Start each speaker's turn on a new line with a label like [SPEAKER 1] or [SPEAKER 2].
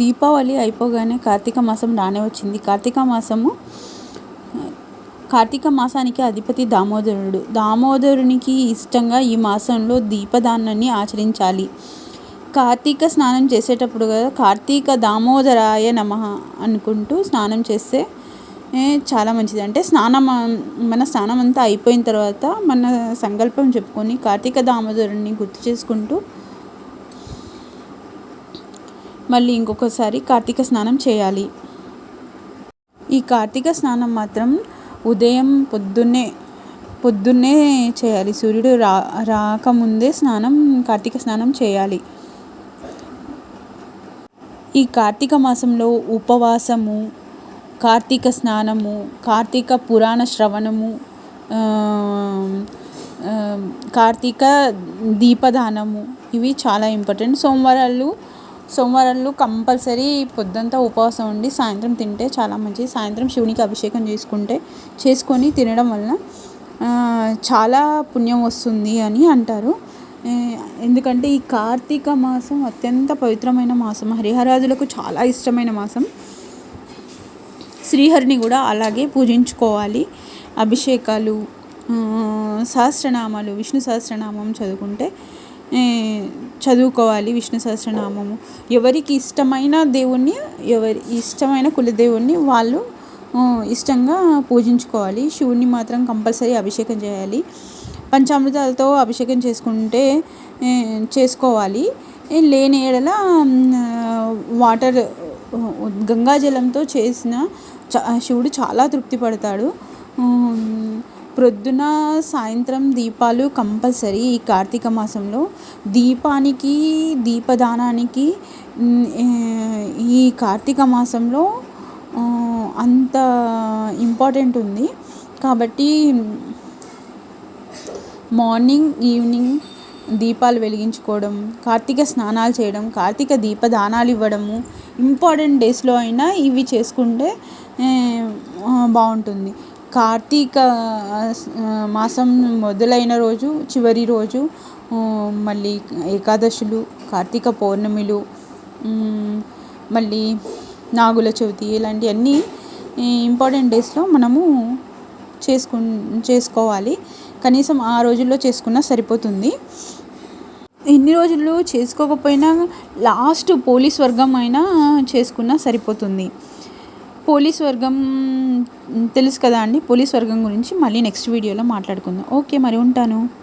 [SPEAKER 1] దీపావళి అయిపోగానే కార్తీక మాసం రానే వచ్చింది. కార్తీక మాసము కార్తీక మాసానికి అధిపతి దామోదరుడు. దామోదరునికి ఇష్టంగా ఈ మాసంలో దీపదానాన్ని ఆచరించాలి. కార్తీక స్నానం చేసేటప్పుడు కదా కార్తీక దామోదరాయ నమ అనుకుంటూ స్నానం చేస్తే చాలా మంచిది. అంటే స్నానం మన స్నానం అంతా అయిపోయిన తర్వాత మన సంకల్పం చెప్పుకొని కార్తీక దామోదరుని గుర్తు చేసుకుంటూ మళ్ళీ ఇంకొకసారి కార్తీక స్నానం చేయాలి. ఈ కార్తీక స్నానం మాత్రం ఉదయం పొద్దున్నే పొద్దున్నే చేయాలి. సూర్యుడు రా రాకముందే స్నానం కార్తీక స్నానం చేయాలి. ఈ కార్తీక మాసంలో ఉపవాసము కార్తీక స్నానము కార్తీక పురాణ శ్రవణము కార్తీక దీపదానము ఇవి చాలా ఇంపార్టెంట్ సోమవారాలు సోమవారాలు కంపల్సరీ పొద్దంతా ఉపవాసం ఉండి సాయంత్రం తింటే చాలా మంచిది. సాయంత్రం శివునికి అభిషేకం చేసుకుంటే చేసుకొని తినడం వలన చాలా పుణ్యం వస్తుంది అని అంటారు. ఎందుకంటే ఈ కార్తీక మాసం అత్యంత పవిత్రమైన మాసం. హరిహరాజులకు చాలా ఇష్టమైన మాసం. శ్రీహరిని కూడా అలాగే పూజించుకోవాలి. అభిషేకాలు సహస్రనామాలు విష్ణు సహస్రనామం చదువుకుంటే చదువుకోవాలి విష్ణు సహస్రనామము. ఎవరికి ఇష్టమైన దేవుణ్ణి ఎవరి ఇష్టమైన కులదేవుణ్ణి వాళ్ళు ఇష్టంగా పూజించుకోవాలి. శివుణ్ణి మాత్రం కంపల్సరీ అభిషేకం చేయాలి. పంచామృతాలతో అభిషేకం చేసుకుంటే చేసుకోవాలి. లేని ఎడల వాటర్ గంగాజలంతో చేసిన శివుడు చాలా తృప్తి పడతాడు. ప్రొద్దున సాయంత్రం దీపాలు కంపల్సరీ ఈ కార్తీక మాసంలో. దీపానికి దీపదానానికి ఈ కార్తీక మాసంలో అంత ఇంపార్టెంట్ ఉంది. కాబట్టి మార్నింగ్ ఈవినింగ్ దీపాలు వెలిగించుకోవడం కార్తీక స్నానాలు చేయడం కార్తీక దీపదానాలు ఇవ్వడము ఇంపార్టెంట్ డేస్లో అయినా ఇవి చేసుకుంటే బాగుంటుంది. కార్తీక మాసం మొదలైన రోజు చివరి రోజు మళ్ళీ ఏకాదశులు కార్తీక పౌర్ణమిలు మళ్ళీ నాగుల చవితి ఇలాంటివన్నీ ఇంపార్టెంట్ డేస్లో మనము చేసుకు చేసుకోవాలి. కనీసం ఆ రోజుల్లో చేసుకున్నా సరిపోతుంది. ఎన్ని రోజులు చేసుకోకపోయినా లాస్ట్ పోలీస్ వర్గం అయినా చేసుకున్నా సరిపోతుంది. పోలీస్ వర్గం తెలుసు కదా అండి? పోలీస్ వర్గం గురించి మళ్ళీ నెక్స్ట్ వీడియోలో మాట్లాడుకుందాం. ఓకే మరి ఉంటాను.